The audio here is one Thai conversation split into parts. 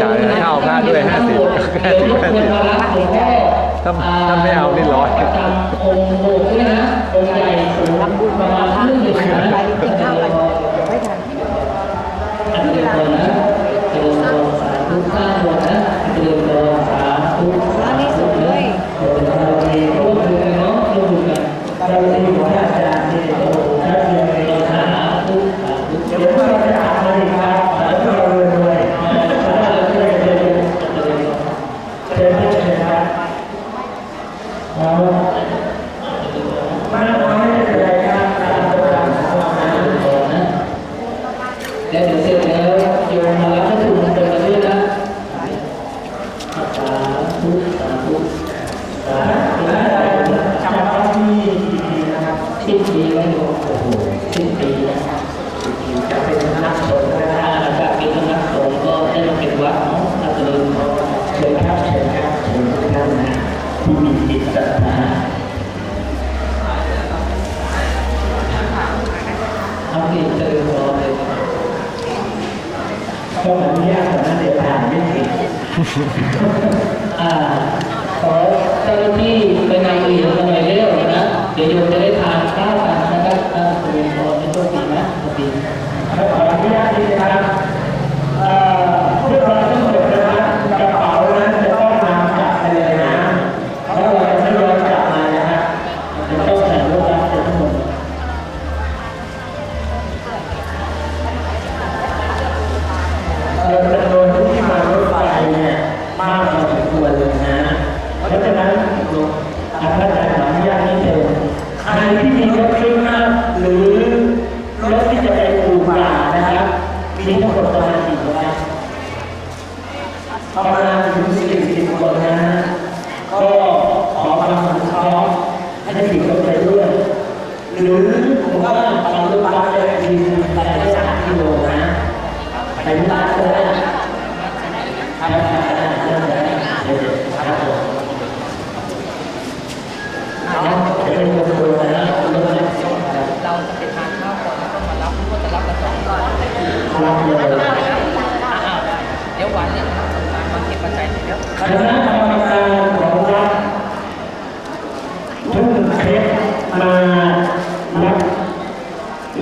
จ่ายนะถ้าเอาพระด้วยห้าสิบห้าสิบห้าสิบถ้าถ้าไม่เอานี่ร้อยทำองค์โบกด้วยนะองค์ใหญ่สูงประมาณครึ่งหนึ่งนะไปกินข้าวกันไม่ทันอันเดียวกันนะเจริญพรสาธุสร้างบนนะเจริญพรสาธุ ร้านนี้สวยด้วย เจริญพรเองร่วมมือกันเนาะร่วมมือกันเราจะอยู่กับอาจารย์ที่โตถ้าเรียนในสาธุสาธุเดี๋ยวเราจะอ่านเลยครับสาธุเราเลยด้วยสาธุเราเลยเจริญเจริญเจริญเจริญครับเอามาน้อยไม่เป็นไรครับตามโบราณของเรานะ แล้ว คณะกรรมการของวัดทุ่งเพชรมารับ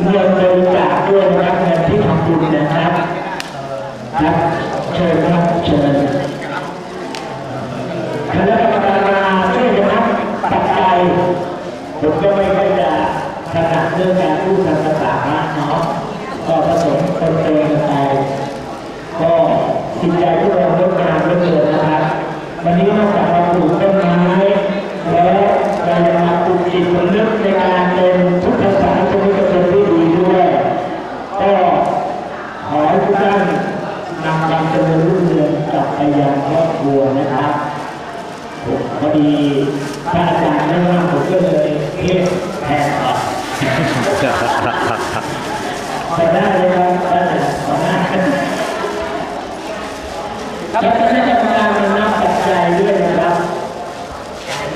เงินบริจาคด้วยนะครับเงินที่ทำบุญนะครับครับเชิญครับเชิญคณะกรรมการมาช่วยกันนับปัจจัยผมก็ไม่ค่อยจะถนัดเรื่องการพูดภาษาเนาะก็ผสมคนเองกันไปก็จิตใจพวกเราเริ่มงานเริ่มเกิน วันนี้นอกจากมาปลูกต้นไม้แล้วเรายังมาปลูกจิตสำนึกในการเป็นพุทธศาสนิกชนที่ดีด้วยก็ขอให้ทุกท่านนำความเจริญรุ่งเรืองกลับไปยังครอบครัวนะครับพอดีพระอาจารย์ไม่ว่างผมก็เลยเทศแทนออกไปได้เลยครับได้ขอหน้าครับแล้วคณะกรรมการมันนับปัจจัยด้วยนะครับ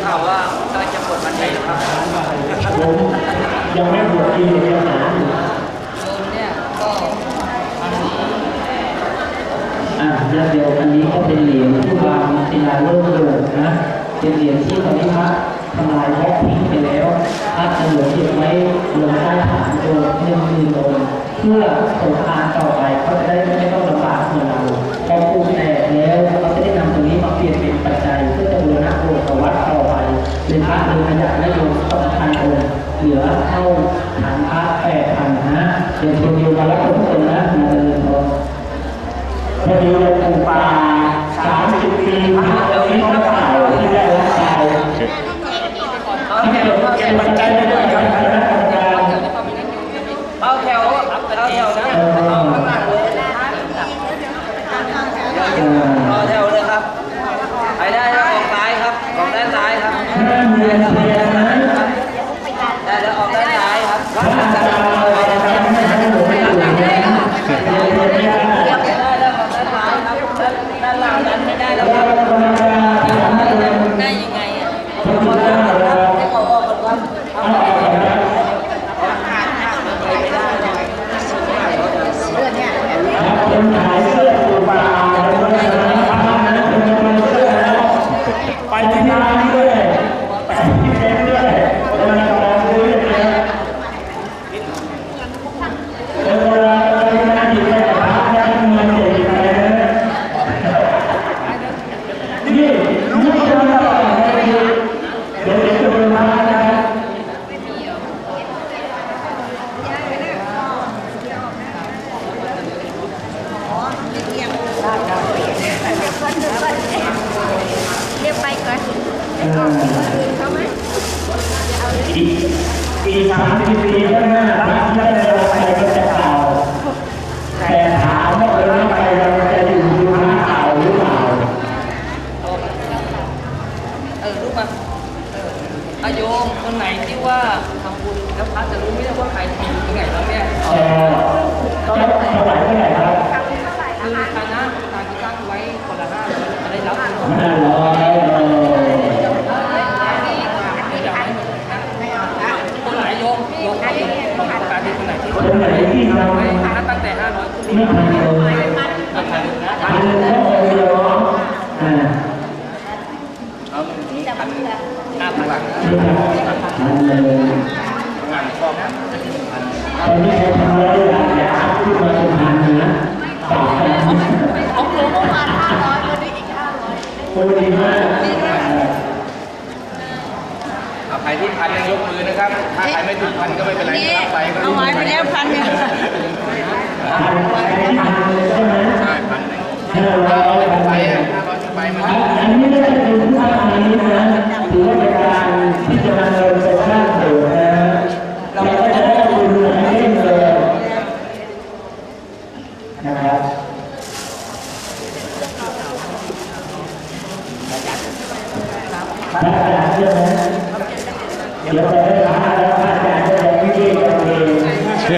ข่าวว่าเราจะปวดปัจจัยครับ ผม ยังไม่บวชกินเอกสาอยู่โยมเนี่ยก็อันนี้อ่าแล้วเดี๋ยวอันนี้ก็เป็นเหรียญที่วางศิลาฤกษ์เลยนะเป็นเหรียญที่ตอนนี้พระทำลายบล็อกทิ้งไปแล้วพระจะเหลือเก็บไว้ลงใต้ฐานโดยหนึ่งหมื่นองค์เพื่อสงครามต่อไปเขาจะได้ไม่ต้องลำบากเหมือนเราพอปูแตกแล้วเขาจะได้นำตรงนี้มาเปลี่ยนเป็นปัจจัยเพื่อจะบูรณะโบสถ์กับวัดต่อไปเป็นพระเดินขยันและโยมต้อง เหลือเท่าฐานพระแปดพันนะเด็นคนเดียวกันแล้วทุกคนนะมาเดินพอพอดีเราปลูกป่าสามสิบปีพระเราที่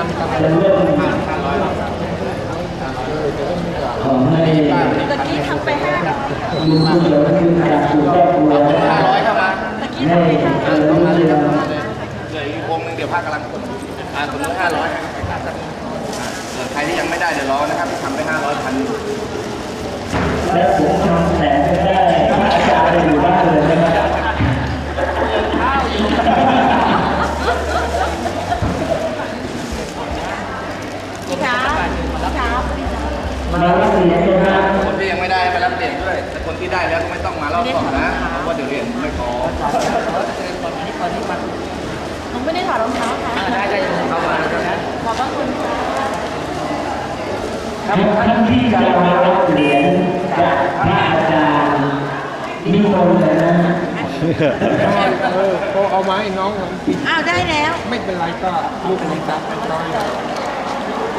ขอให้ตะกี้ทำไปห้าลุงเสือที่จากสู่คือบครัวห้าร้อยเข้ามาตกี้ให้ทำไปห้าร้อยเหลืออีกวงหนึ่งเดี๋ยวภาคกำลังคนอ่าสมมห้าร้อยใครที่ยังไม่ได้เดี๋ยวรอนะครับทำไปห้าร้อยพันและผมทำแผนได้พระอาจารย์อยู่บ้านเลยนะครับ ที่ได้แล้วก็ไม่ต้องมาเล่าต่อนะเพราะว่าเดี๋ยวเรียนไม่พอตอนนี้องไม่ได้ถอดรองเท้าค่ะได้ได้เข้ามานะขอบพระคุณครับท่านที่จะมารับเหรียญจากพระอาจารย์นิมนต์นะก็เอาไม้น้องอ้าวได้แล้ว ไม่เป็นไรก็ลูกน้องตับน้อย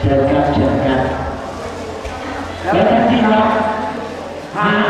เชิญครับเชิญครับแล้วท่านที่รักมา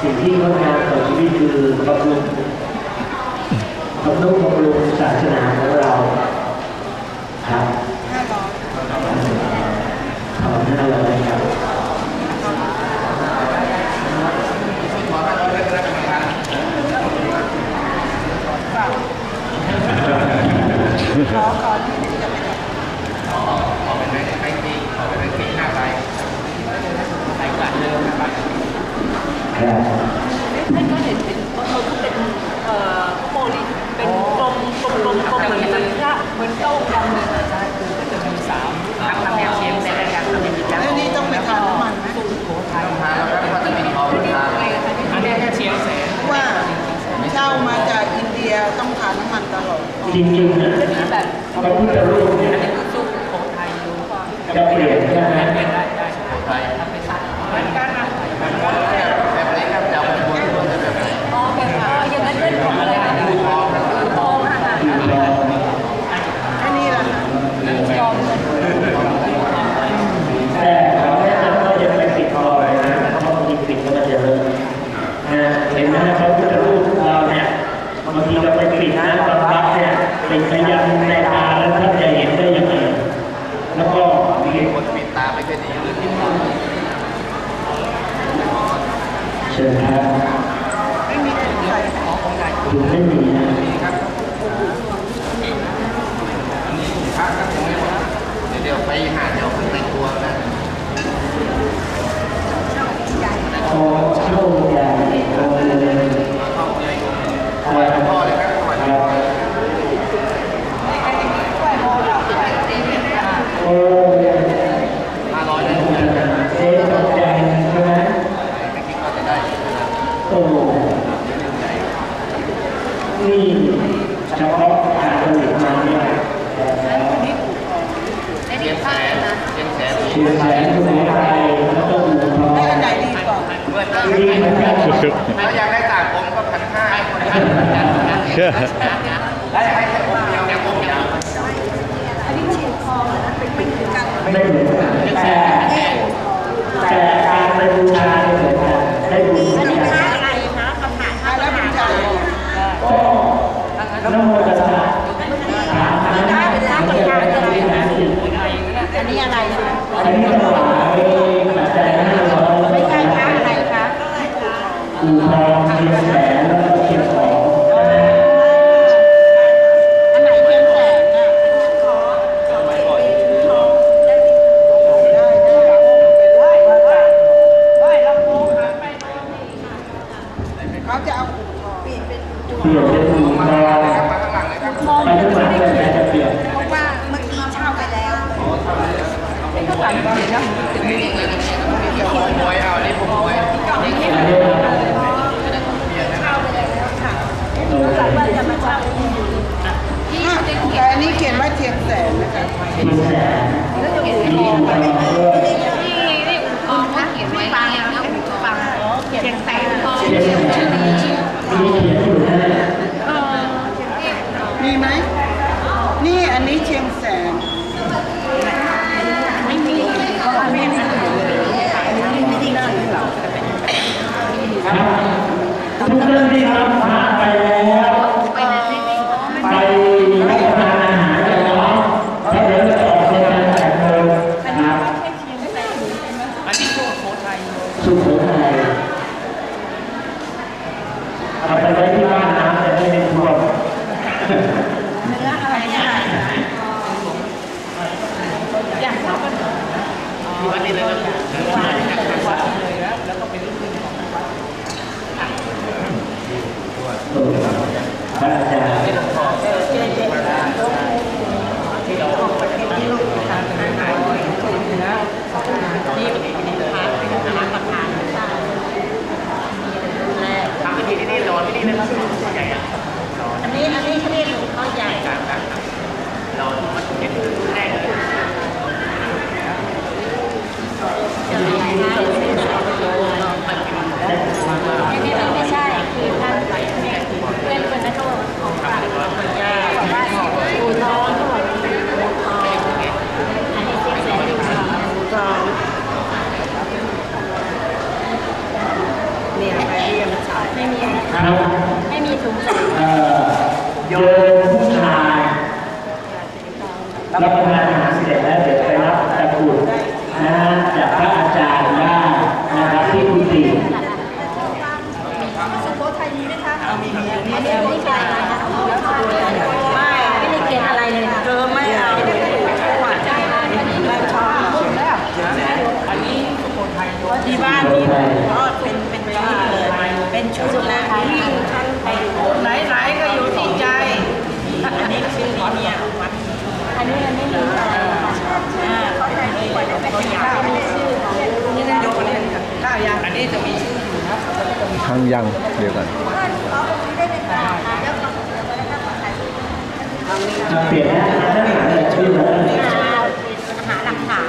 สิ่งที่งดงาต่อชีวิตคือบำรุงบำรุงบำรุงศาสนาของเราครับขอบคุณครับขอขอ นะท่านก็เห็นเป็นเขาก็เป็นเอ่อโปลิเป็นกลมกลมกลมกลมเหมือนเป็นพระเหมือนเต้ากำเนิดใช่คือก็จะมีสามทำแนวเชฟในรายกาเปนกแนนี่ต้องไปทนน้ำมันสูตรโค้ทานน้ำมันแอจะมีอ๋อฟทานอันนี้แค่เชียงแสนว่าเช่ามาจากอินเดียต้องทานน้ำมันตลอดจริงๆนะพระพุทธรูปเนี่ยจะเปลี่ยนใช่ไหม ทองมีแสน ยังเดี๋ยวกันเปลี่ยนนะชื่อนะหาหลักฐาน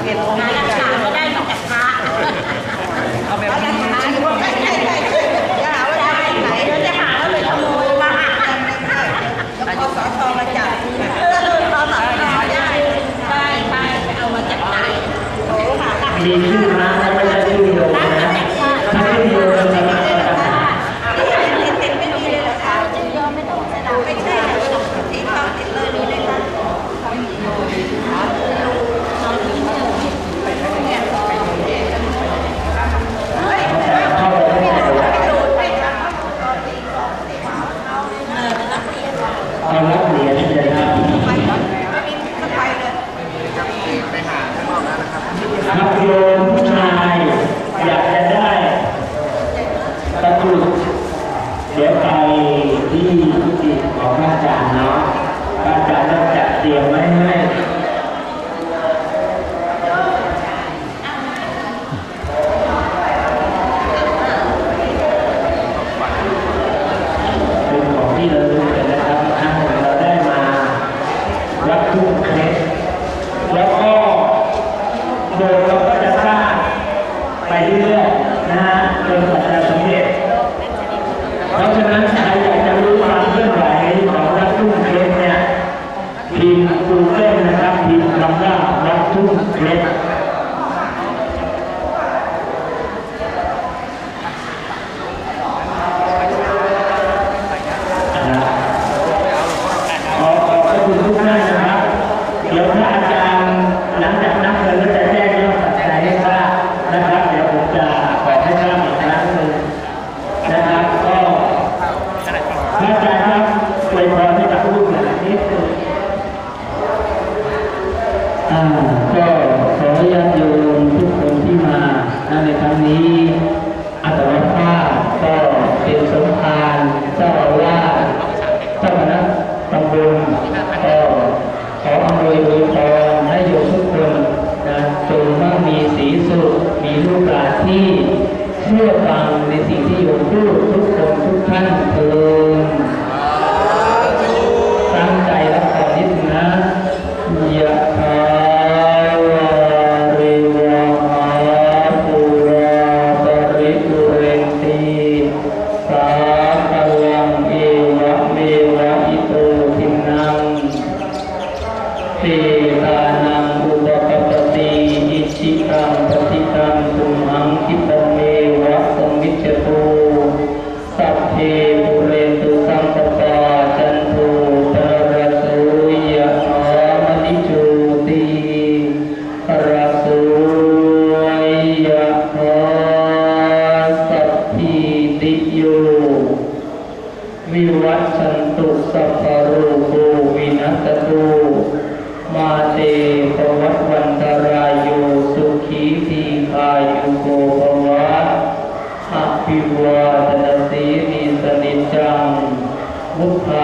เปลี่ยนหาหลักฐานก็ได้มาจากพระเอาแบบนี้จะหาว่าได้ไหนเราจะหาว่าเลยขโมยมาหักกันแล้วก็สอทอมาจับมีที่มา เล่นนะครับทีมลำหน้ารับทุ่งเล็ก Hope. Uh,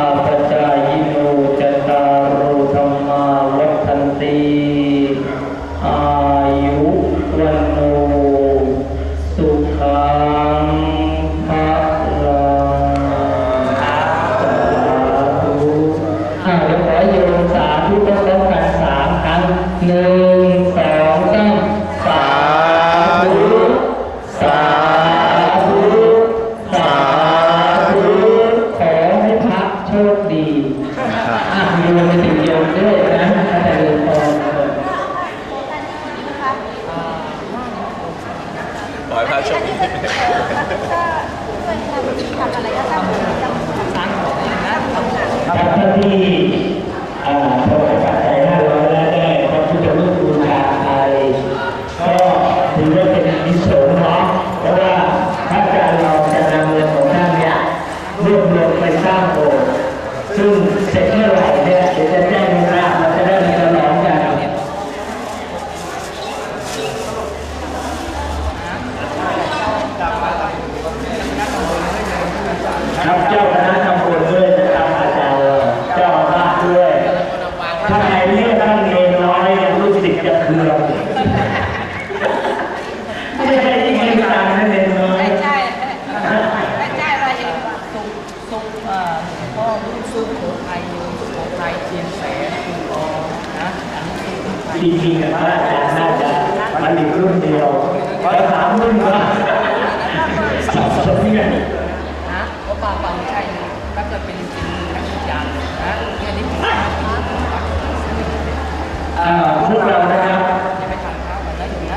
พวกเรานะครับ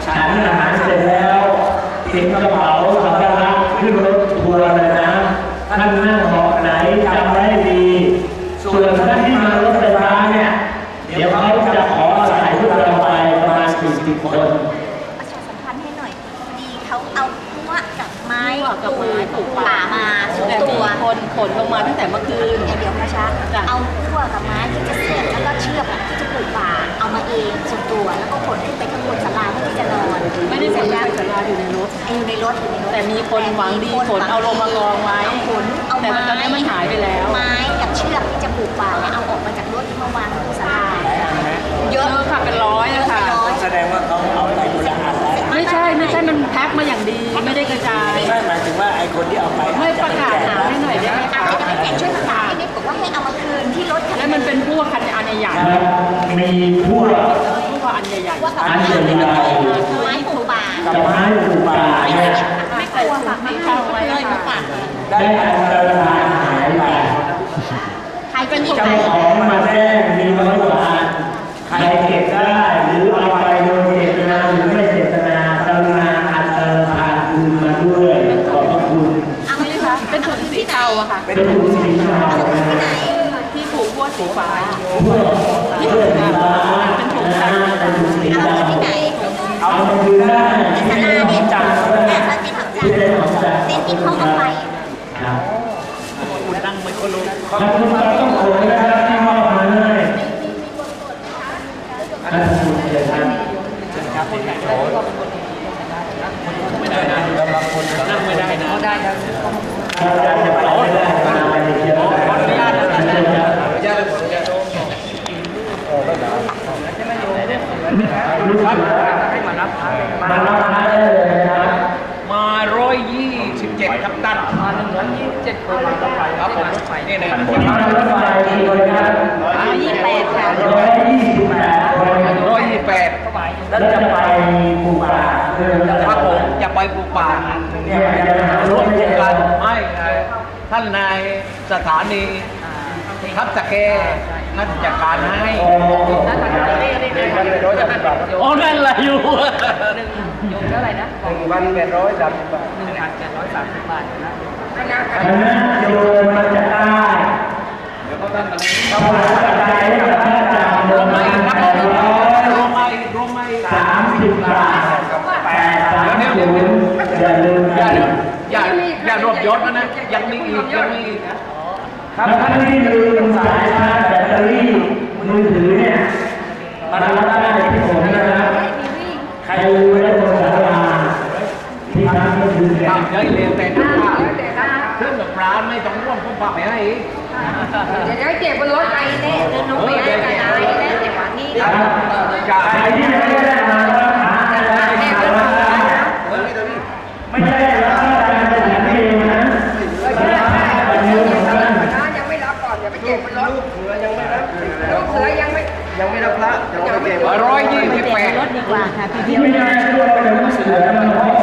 ฉันอาหารเสร็จแล้วเก็กระเป๋าสัมภาระขึ้นรถทัวร์เลยนะท่านนั่งเบไหนจำได้ดี ส่วนท่านที่มารถไฟฟ้าเนี่ย เดี๋ยวเขาจะขออาศัพวกเราไปประมาณ40คนประชาสพันให้หน่อยดีเขาเอาทั่วกับไม้ปลูกป่ามาสุดตัวคนขนลงมาตั้งแต่เมื่อคืน เดี๋ยวนะคะเอาพวกับไม้ที่จะเสียบแล้วก็เชือกที่จะปลูกป่า เอามาเองส่วนตัวแล้วก็ขนขึ้นไปข้างบนศาลาเพื่อที่จะนอนไม่ได้ขนเสร็จไปแล้วศาลาอยู่ในรถ อยู่ในรถอยู่ในรถแต่มีคนหวังดีขนเอาลงมากองไว้เอาขนเอาแต่ไม้ตอนนี้มันหายไปแล้ว ไม้กับเชือกที่จะปลูกป่าเนี่ยเอาออกมาจากรถที่มาวางบนศาลาเยเยอะอะค่ะเป็นร้อยนะคะร้อยแสดงว่าเขาเอาไปคนละอันแล้วไม่ใช่ไม่ใช่มันแพ็คมาอย่างดีไม่ได้กระจายไม่หมายถึงว่าไอ้คนที่เอาไปไม่ประกาศหาให้หน่อยได้ไหมอาคะจจะไม่แจกช่วยประกาศให้นิดบอกว่าให้เอามาคืนที่รถคันแล้ว มันเป็นพวกคันอันใหญ่มีพวกๆพวกอันใหญ่ว่ากับอันไม้ใหญ่ไม้ปลูกป่ากับไม้ปลูกป่าเนี่ยๆไม่ใส่ถุงไม่เข้าไว้เลยมาฝากได้อันตรายหายไปใครเป็นคนเจ้าของมาแจ้งมีร้อยกว่าอันใครเก็บได้หรือเอาไปโดยเจตนาหรือไม่เจตนากรุณาอันตรธานคืนมาด้วยขอบพระคุณ เอาไม่ได้คะ เป็นถุงสีเทาอะค่ะ เป็นถุงสีขาวนะ ที่ผูกพวกสีฟ้า พวก เพื่อนสีฟ้านะเป็นถุงสีเอาดำที่ไหนเอามาคืนได้ที่ไม่ลาได้ขเนี่อยงจังก็ได้แต่ถ้าเป็นของจันที่ได้ของจังเต็นท์ที่เขาเอาไปครับขอบคุณครับต้องโขงนะครับที่มอบมาให้ท่านผู้เชิญครับอาจารย์จะไปไม่ได้มาไปเดียวขออนุญาตนะครับลูก ครับมารับพระได้เลยนะครับมาร้อยยี่สิบเจ็ดครับตันมาหนึ่งร้อยยี่สิบเจ็ดคนครับผมนี่นะมารถไฟกี่คนครับยี่แปดค่ะร้อยยี่สิบแปดคนร้อยยี่สิบแปดแล้วจะไปภูป่าเพื่อจะครับผมจะไปปลูกป่าเนี่ยจะหารถไม่เจอกันไม่ท่านนายสถานีทับตะแก ท่านจัดการให้โอ้อ๋อนั่นแหละอยู่อยู่เท่าไหร่นะหนึ่งพันแปดร้อยสามสิบบาทหนึ่งพันเจ็ดร้อยสามสิบบาทนะคณะโยมมาจะได้ถวายปัจจัยให้กับพระอาจารย์รรววมมมามาอีกครับแปร้อยรวมมาอีกรวมมาอีกสามสิบบาทแปดสามศูนย์อย่าลืมอย่านอย่าอย่ารวบยศนะนะยังมีอีกยังมีอีกนะ ครับท่านที่ลืมสายชาร์จแบตเตอรี่มือถือเนี่ยมารับได้ที่ผมนะครับใครรู้แล้วบนศาลาที่ทำก็คือเนี่ยทำได้เรียนแต่หน้าเครื่องกับร้านไม่ต้องร่วมผมฝากไปให้เดี๋ยวเก็บบนรถไอ้แน่เดินน้องไปได้กันไอ้แน่แต่ว่านี่ครับใครที่ยังไม่ได้มาก็หา ยังไม่ยังไม่รับพระจะเอาไปเก็บ ร้อยยี่สิบแปด รถดีกว่าค่ะพี่ที่ไม่ได้ด้วยเป็นผู้เสือมันเพราะเสือรอบรวมได้แค่